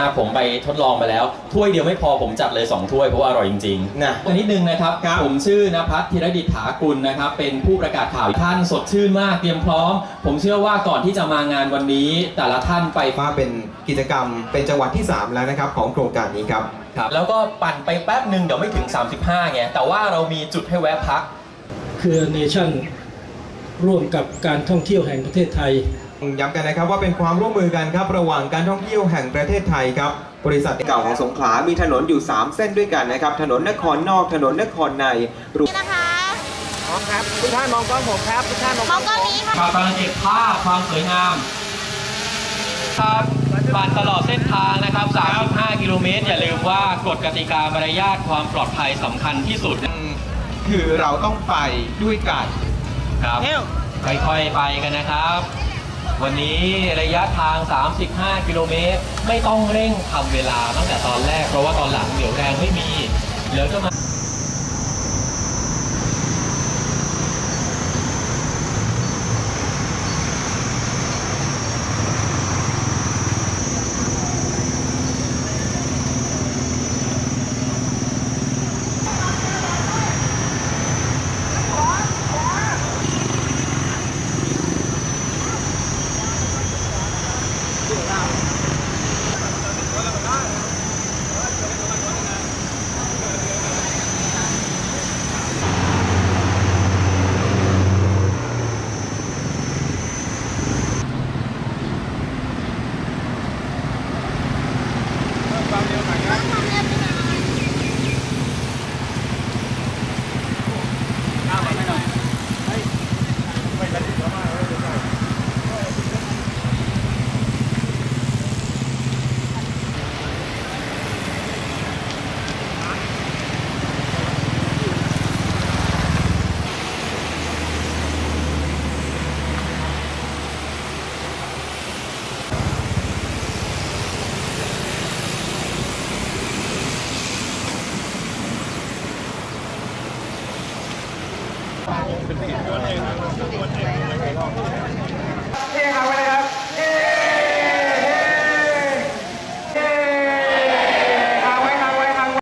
อ่าผมไปทดลองมาแล้ว ถ้วยเดียวไม่พอผมจัดเลย 2 ถ้วยเพราะว่าอร่อยจริงๆนะนิดนึงนะครับครับผมชื่อนภัสธีรดิษฐากุลนะครับ เป็นผู้ประกาศข่าวท่านสดชื่นมากเตรียมพร้อม ผมเชื่อว่าก่อนที่จะมางานวันนี้ แต่ละท่านไปมาเป็นกิจกรรม เป็นจังหวัดที่ 3 แล้วนะครับ ของโครงการนี้ครับครับ แล้วก็ปั่นไปแป๊บหนึ่งเดี๋ยวไม่ถึง 35ไงแต่ว่าเรามีจุดให้แวะพักเครือเนชั่น ร่วมกับการท่องเที่ยวแห่งประเทศไทย ย้ำกันนะครับว่าเป็นความร่วมมือกันครับระหว่างการท่องเที่ยวแห่งประเทศไทยครับ บริษัทเก่าของสงขลา มีถนนอยู่ 3 เส้นด้วยกันนะครับ ถนนนครนอก ถนนนครในรวมนี่นะคะพร้อมครับทุกท่านมองกล้องผมครับทุกท่านมองมองกล้องนี้ค่ะครับกำลังเก็บภาพความสวยงามครับผ่านตลอดเส้นทางนะครับ 35 กิโลเมตร อย่าลืมว่ากฎกติกามารยาทความปลอดภัยสำคัญที่สุด คือเราต้องไปด้วยกัน ครับเที่ยวค่อยๆไปกันนะครับ วันนี้ระยะทาง 35 กิโลเมตร ไม่ต้องเร่งทำเวลาตั้งแต่ตอนแรก เพราะว่าตอนหลังเดี๋ยวแรงไม่มีเดี๋ยวจะมา เ